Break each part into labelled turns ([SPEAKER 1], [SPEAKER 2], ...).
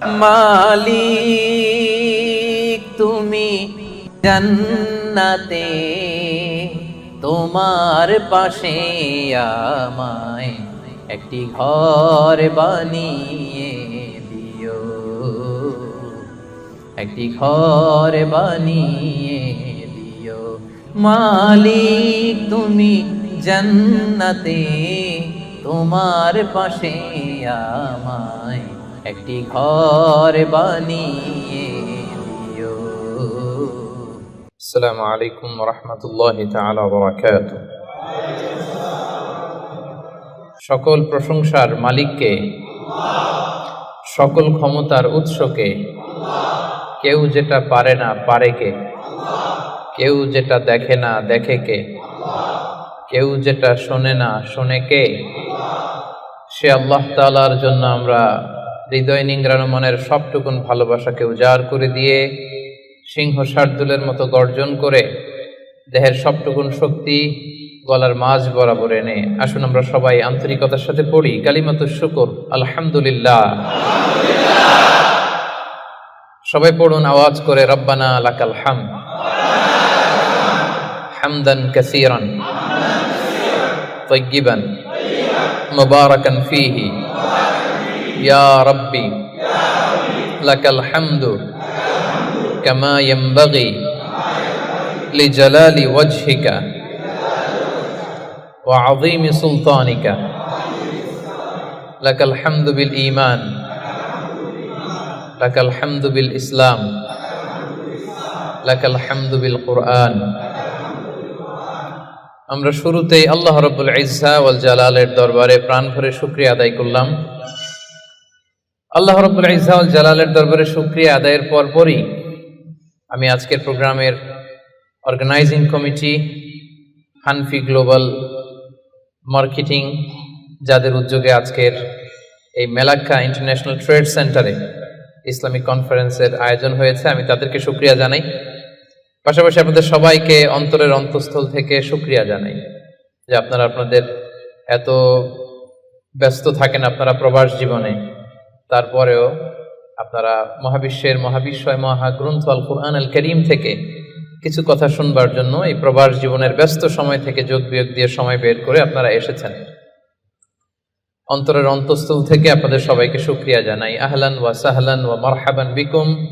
[SPEAKER 1] মালিক, তুমি জান্নাতে, তোমার পাশে আমায় একটি ঘর বানিয়ে দিও। একটি ঘর বানিয়ে দিও। মালিক, তুমি জান্নাতে, তোমার পাশে আমায় একটি ঘর বানিয়ে দিও
[SPEAKER 2] আসসালামু আলাইকুম রাহমাতুল্লাহি তাআলা ওয়া বারাকাতু সকল প্রশংসার মালিককে, সকল ক্ষমতার উৎসকে, কেউ যেটা পারে না পারে কে কেউ যেটা দেখে না দেখে কে কেউ যেটা শোনে না শোনে কে সে আল্লাহ তালার জন্য আমরা হৃদয় নিংড়ানো মনের সবটুকুন ভালোবাসাকে উজাড় করে দিয়ে সিংহ শার্দুলের মতো গর্জন করে দেহের সবটুকুন শক্তি গলার মাঝ বরাবর এনে আসুন আমরা সবাই আন্তরিকতার সাথে পড়ি কালিমাত শুকর আলহামদুলিল্লাহ সবাই পড়ুন আওয়াজ করে রব্বানা লাকাল হাম হামদান কাসীরান طيبا مباركا فيه يا ربي لك الحمد كما ينبغي لجلال وجهك وعظيم سلطانك لك الحمد بالإيمان لك الحمد بالإسلام لك الحمد بالقرآن আমরা শুরুতেই আল্লাহ রব্বুল ইজ্জা ওয়াল জালালের দরবারে প্রাণ ভরে শুকরিয়া আদায় করলাম আল্লাহ রব্বুল ইজ্জা ওয়াল জালালের দরবারে শুকরিয়া আদায়ের পরপরই আমি আজকের প্রোগ্রামের organizing committee Hanfi global marketing যাদের উদ্যোগে আজকের এই মেলাক্কা ইন্টারন্যাশনাল ট্রেড সেন্টারে ইসলামিক কনফারেন্সের আয়োজন হয়েছে। আমি তাদেরকে শুক্রিয়া জানাই। পাশাপাশি আপনাদের সবাইকে অন্তরের অন্তঃস্থল থেকে শুক্রিয়া জানাই যে আপনারা আপনাদের এত ব্যস্ত থাকেন আপনারা প্রবাস জীবনে। তারপরেও আপনারা মহাবিশ্বের মহাবিশ্বয় মহাগ্রন্থ আল কুরআন আল করিম থেকে কিছু কথা শুনবার জন্য এই প্রবাস জীবনের ব্যস্ত সময় থেকে যোগ বিয়োগ দিয়ে সময় বের করে আপনারা এসেছেন। অন্তরের অন্তঃস্থল থেকে আপনাদের সবাইকে শুক্রিয়া জানাই। আহলান ওয়া সাহলান ওয়া মারহাবান বিকুম।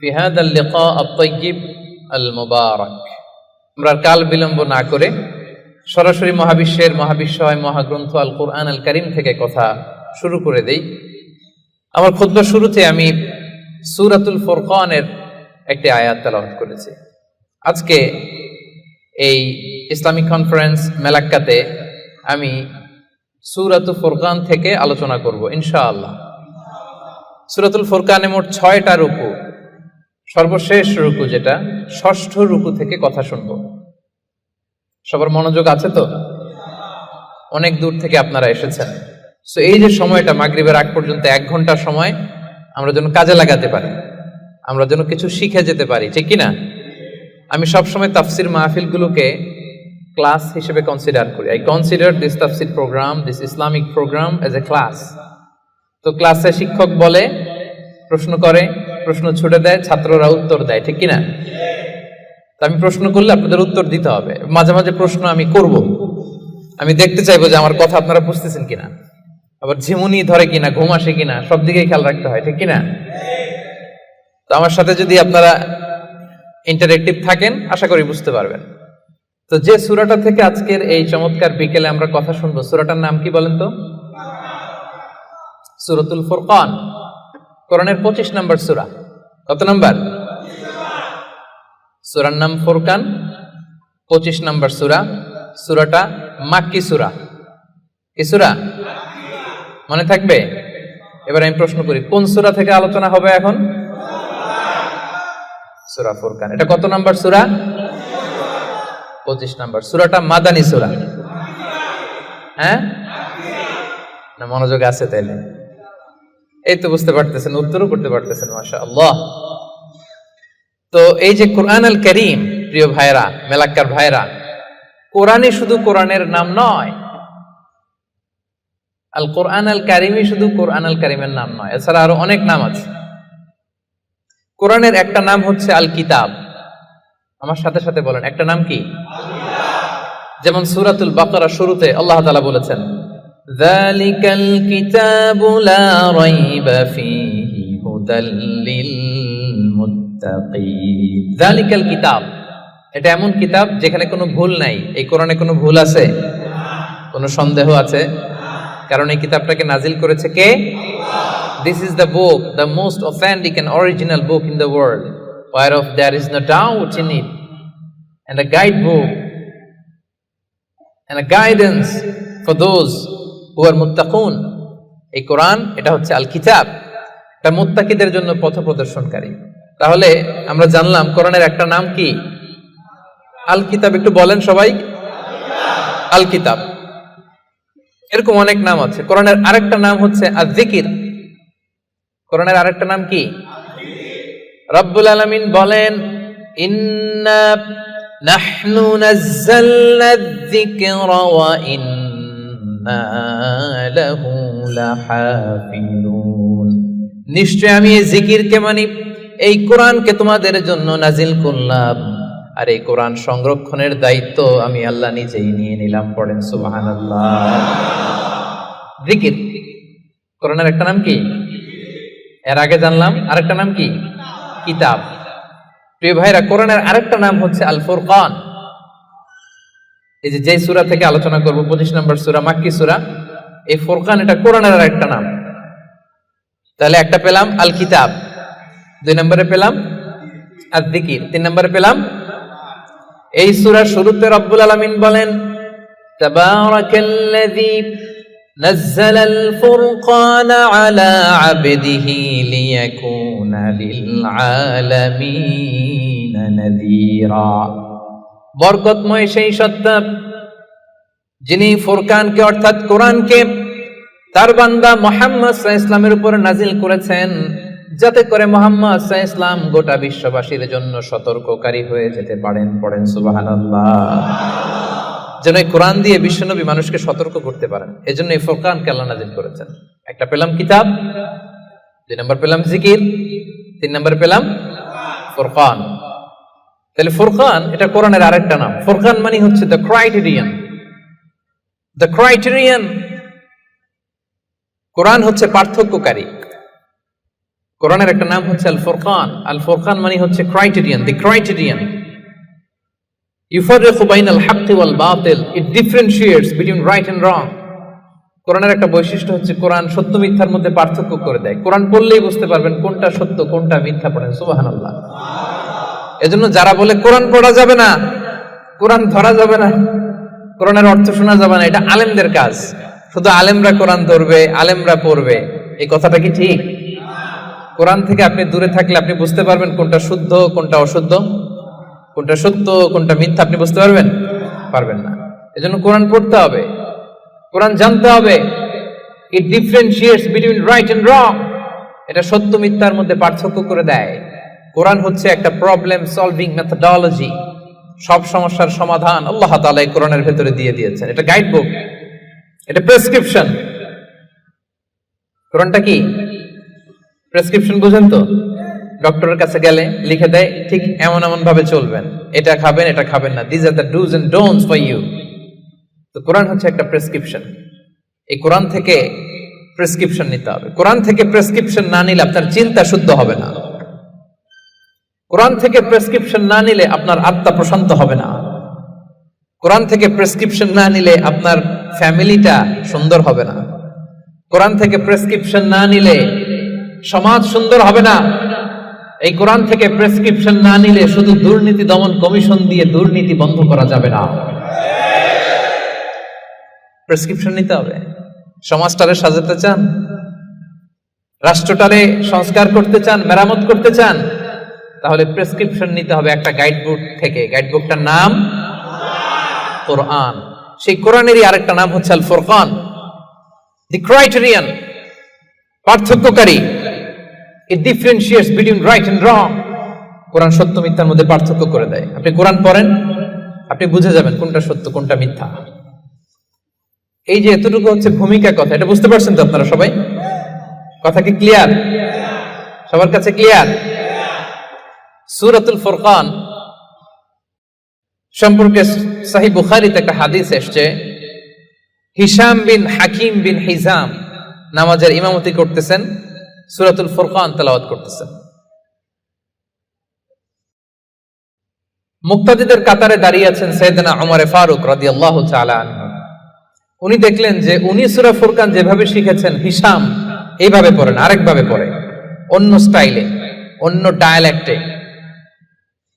[SPEAKER 2] ফি হাদাল লিকা আত-তাইয়িব আল মুবারাক আমরা কাল বিলম্ব না করে সরাসরি মহাবিশ্বের মহাবিশ্বয় মহাগ্রন্থ আল কুরআন আল করিম থেকে কথা শুরু করে দেই। আমার খুদ্া শুরুতে আমি সুরাতুল ফোরকানের একটি আয়াত তেলাওয়াত করেছি। আজকে এই ইসলামিক কনফারেন্স মেলাক্কাতে আমি সুরাতুল ফোরকান থেকে আলোচনা করব, ইনশাআল্লাহ। সুরাতুল ফোরকানে মোট ছয়টা রুকু। সর্বশেষ রুকু যেটা, ষষ্ঠ রুকু থেকে কথা শুনব। সবার মনোযোগ আছে তো? অনেক দূর থেকে আপনারা এসেছেন। সো এই যে সময়টা মাগরিবের আগ পর্যন্ত এক ঘণ্টা সময়, আমরা যেন কাজে লাগাতে পারি, আমরা যেন কিছু শিখে যেতে পারি, ঠিক কিনা? আমি সবসময় তাফসির মাহফিলগুলোকে ক্লাস হিসেবে কনসিডার করি। আই কনসিডার দিস তাফসির program this Islamic program as a class তো ক্লাসে শিক্ষক বলে, প্রশ্ন করে, প্রশ্ন ছুটে দেয়, ছাত্ররা উত্তর দেয়, ঠিক কিনা? তো আমি প্রশ্ন করলে আপনাদের উত্তর দিতে হবে। মাঝে মাঝে প্রশ্ন আমি করব। আমি দেখতে চাইব যে আমার কথা আপনারা বুঝতেছেন কিনা। আবার ঝিমুনি ধরে কিনা, ঘুম আসে কিনা, সব দিকেই খেয়াল রাখতে হয়, ঠিক কিনা? তো আমার সাথে যদি আপনারা ইন্টারেক্টিভ থাকেন, আশা করি বুঝতে পারবেন। তো যে সুরাটা থেকে আজকের এই চমৎকার বিকেলে আমরা কথা শুনব, সুরাটার নাম কি বলেন তো? সুরতুল ফুরকান। কোরআনের পঁচিশ নম্বর সুরা। কত নম্বর? সুরার নাম ফুরকান, পঁচিশ নম্বর সুরা। সুরাটা মাক্কি সুরা। কি সুরা? মনে থাকবে? এবার আমি প্রশ্ন করি, কোন সুরা থেকে আলোচনা হবে এখন? সুরা ফুরকান। এটা কত নাম্বার সুরা? পঁচিশ নাম্বার। সুরাটা মাদানি সুরা। হ্যাঁ? না, মনোযোগ আছে তাইলে। এই তো বুঝতে পারতেছেন, উত্তরও করতে পারতেছেন মাসা আল্লাহ তো এই যে কোরআন আল করিম, প্রিয় ভাইরা মেলাক্কার ভাইরা কোরআনই শুধু কোরআনের নাম নয় আল কোরআন আল কারিমই শুধু কোরআন আল কারিমের নাম নয় এছাড়া আরো অনেক নাম আছে কোরআনের একটা নাম হচ্ছে আল কিতাব আমার সাথে সাথে বলেন একটা নাম কি যেমন সুরাতুল বাকারা শুরুতে আল্লাহ তাআলা বলেছেন ذلك الكتاب لا ريب فيه هدى للمتقين ذلك الكتاب এটা এমন কিতাব যেখানে কোনো ভুল নাই এই কোরআনে কোনো ভুল আছে কোনো সন্দেহ আছে কারণ এই কিতাবটাকে নাজিল করেছে কে? This is the book the most authentic and original book in the world war of there is no doubt in it and a guide book and a guidance for those who are মুত্তাকুন এই কোরআন, এটা হচ্ছে আল কিতাব এটা মুত্তাকিদের জন্য পথ প্রদর্শনকারী। তাহলে আমরা জানলাম কোরআনের একটা নাম কি? আল কিতাব একটু বলেন সবাই। আল কিতাব এরকম অনেক নাম আছে। কোরআনের আরেকটা নাম হচ্ছে আযিকির কোরআনের আরেকটা নাম কি? রব্বুল আলামিন বলেন, ইন্না নাহনু নাযালনা যিকরা ওয়া ইন্না লাহু লাহাফিজুন। নিশ্চয় আমি এই জিকিরকে মানি এই কোরআনকে তোমাদের জন্য নাজিল করলাম। আর এই কোরআন সংরক্ষণের দায়িত্ব আমি আল্লাহ নিজেই নিয়ে নিলাম, পড়েন সুবহানাল্লাহ। জিকির। কোরআনের একটা নাম কি? এর আগে জানলাম, আরেকটা নাম কি? কিতাব। প্রিয় ভাইরা, কোরআনের আরেকটা নাম হচ্ছে আল ফুরকান এই যে যে সূরা থেকে আলোচনা করব 25 নম্বর সুরা, মাক্কি সুরা, এই ফুরকান এটা কোরআনের আরেকটা নাম। তাহলে একটা পেলাম আল কিতাব দুই নম্বরে পেলাম আর দিকির তিন নম্বরে পেলাম এই সূরার শুরুতে রব্বুল আলামিন বলেন তাবারাকাল্লাযী نزل الفرقان على عبده ليكون للعالمين نذيرا বরকতময় সেই সত্তা যিনি ফুরকানকে অর্থাৎ কোরআনকে তার বান্দা মোহাম্মদ ইসলামের উপর নাজিল করেছেন যাতে করে মোহাম্মদ ইসলাম গোটা বিশ্ববাসীর জন্য সতর্ককারী হয়ে যেতে পারেন, পড়েন সুবহানাল্লাহ। যেন এই কোরআন দিয়ে বিশ্বনবী মানুষকে সতর্ক করতে পারেন। এই জন্য এই ফোরকানকে আল্লাহ নাজিল করেছেন। একটা পেলাম কিতাব, দুই নম্বর পেলাম জিকির, তিন নম্বর পেলাম ফোরকান। তাহলে ফোরকান, এটা কোরআনের আরেকটা নাম। ফোরকান মানে হচ্ছে দ্য ক্রাইটেরিয়ান দ্য ক্রাইটেরিয়ান কোরআন হচ্ছে পার্থক্যকারী। কোরআনের একটা নাম হচ্ছে আল ফোরকান আল ফোরকান মানে হচ্ছে ক্রাইটেরিয়ান দি ক্রাইটেরিয়ান ওয়াল বাতিল it between right and wrong কোরআনের একটা বৈশিষ্ট্য হচ্ছে কোরআন সত্য মিথ্যার মধ্যে পার্থক্য করে দেয়। কোরআন পড়লেই বুঝতে পারবেন কোনটা সত্য, কোনটা মিথ্যা পড়েন সুবহানাল্লাহ। এজন্য যারা বলে কোরআন পড়া যাবে না, কোরআন ধরা যাবে না, কোরআনের অর্থ শোনা যাবে না, এটা আলেমদের কাজ। শুধু আলেমরা কোরআন ধরবে, আলেমরা পড়বে। এই কথাটা কি ঠিক? কোরআন থেকে আপনি দূরে থাকলে আপনি বুঝতে পারবেন কোনটা শুদ্ধ, কোনটা অশুদ্ধ। কোনটা সত্য, কোনটা মিথ্যা, আপনি বুঝতে পারবেন? পারবেন না। এজন্য কোরআন পড়তে হবে। কোরআন জানতে হবে। It differentiates between right and wrong এটা সত্য, মিথ্যার মধ্যে পার্থক্য করে দেয়। কোরআন হচ্ছে একটা প্রবলেম সলভিং মেথডোলজি সব সমস্যার সমাধান আল্লাহ তাআলা এই কোরআনের ভেতরে দিয়ে দিয়েছেন। এটা গাইড বুক এটা প্রেসক্রিপশন কোরআনটা কি? প্রেসক্রিপশন বুঝেন তো? ডক্টরের কাছে গেলে লিখে দেয়, ঠিক এমন এমন ভাবে চলবেন। এটা খাবেন এটা খাবেন না। These are the dos and don'ts for you তো কোরআন হচ্ছে একটা প্রেসক্রিপশন। এই কোরআন থেকে প্রেসক্রিপশন নিতে হবে। কোরআন থেকে প্রেসক্রিপশন না নিলে আপনার চিন্তা শুদ্ধ হবে না। কোরআন থেকে প্রেসক্রিপশন না নিলে আপনার আত্মা প্রশান্ত হবে না। কোরআন থেকে প্রেসক্রিপশন না নিলে আপনার ফ্যামিলিটা সুন্দর হবে না। কোরআন থেকে প্রেসক্রিপশন না নিলে সমাজ সুন্দর হবে না। এই কোরআন থেকে প্রেসক্রিপশন না নিলে শুধু দুর্নীতি দমন কমিশন দিয়ে দুর্নীতি বন্ধ করা যাবে না। প্রেসক্রিপশন নিতে হবে। সমাজটারে সাজাতে চান। রাষ্ট্রটারে সংস্কার করতে চান, মেরামত করতে চান, তাহলে প্রেসক্রিপশন নিতে হবে একটা গাইড বুক থেকে। গাইড বুকটার নাম কোরআন। সেই কোরআনেরই আরেকটা নাম হচ্ছে আল ফোরকান the criterion পার্থক্যকারী। It differentiates between right and wrong কোরআন সত্য, মিথ্যার মধ্যে পার্থক্য করে দেয়। আপনি কোরআন পড়েন, আপনি বুঝে যাবেন কোনটা সত্য, কোনটা মিথ্যা। এই যে এতটুকু হচ্ছে ভূমিকা কথা, এটা বুঝতে পারছেন তো আপনারা সবাই? কথা কি ক্লিয়ার সবার কাছে ক্লিয়ার সুরাতুল ফুরকান সম্পর্কে সাহি বুখারিতে একটা হাদিস এসছে হিসাম বিন হাকিম বিন হিজাম নামাজের ইমামতি করতেছেন। সুরাতুল ফুরকান তেলাওয়াত করতেছেন। মুক্তাদিদের কাতারে দাঁড়িয়ে আছেন সৈয়দনা ওমরে ফারুক তাআলা আনহু। উনি দেখলেন যে উনি সূরা ফুরকান যেভাবে শিখেছেন, হিসাম এইভাবে পড়েন আরেকভাবে পড়ে। অন্য স্টাইলে, অন্য ডায়ালেক্টে।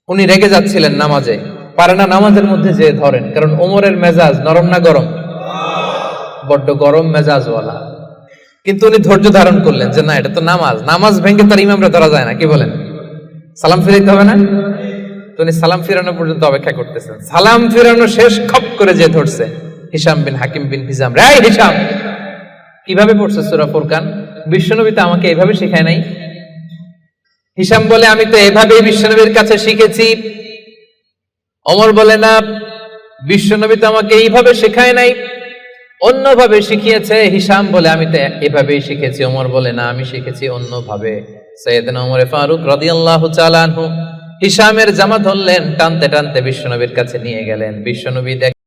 [SPEAKER 2] উনি রেগে যাচ্ছিলেন নামাজে। পারে না নামাজের মধ্যে যে ধরেন, কারণ ওমরের মেজাজ নরম না গরম? বড্ড গরম মেজাজওয়ালা। কিন্তু উনি ধৈর্য ধারণ করলেন যে না, এটা তো নামাজ। নামাজ ভেঙে তার ইমামরা ধরা যায় না, কি বলেন? সালাম ফিরাইতে হবে না? উনি সালাম ফিরানো পর্যন্ত অপেক্ষা করতেছেন। সালাম ফিরানো শেষ, খপ করে যে ধরছে হিসাম বিন হাকিম বিন হিজাম। রে হিসাম কীভাবে পড়ছে সূরা ফুরকান? বিশ্বনবী তো আমাকে এভাবে শেখায় নাই। হিসাম বলে, আমি তো এভাবেই বিশ্বনবীর কাছে শিখেছি। অমর বলে, না, বিশ্বনবী তো আমাকে এইভাবে শেখায় নাই। অন্যভাবে শিখিয়েছে হিসাম বলে, আমি তো এভাবেই শিখেছি, ওমর বলে, না, আমি শিখেছি অন্যভাবে। সৈয়দনা ওমর ফারুক রাদিয়াল্লাহু তাআলা আনহু হিসামের জামা ধরলেন, টানতে টানতে বিশ্বনবীর কাছে নিয়ে গেলেন। বিশ্বনবী দেখ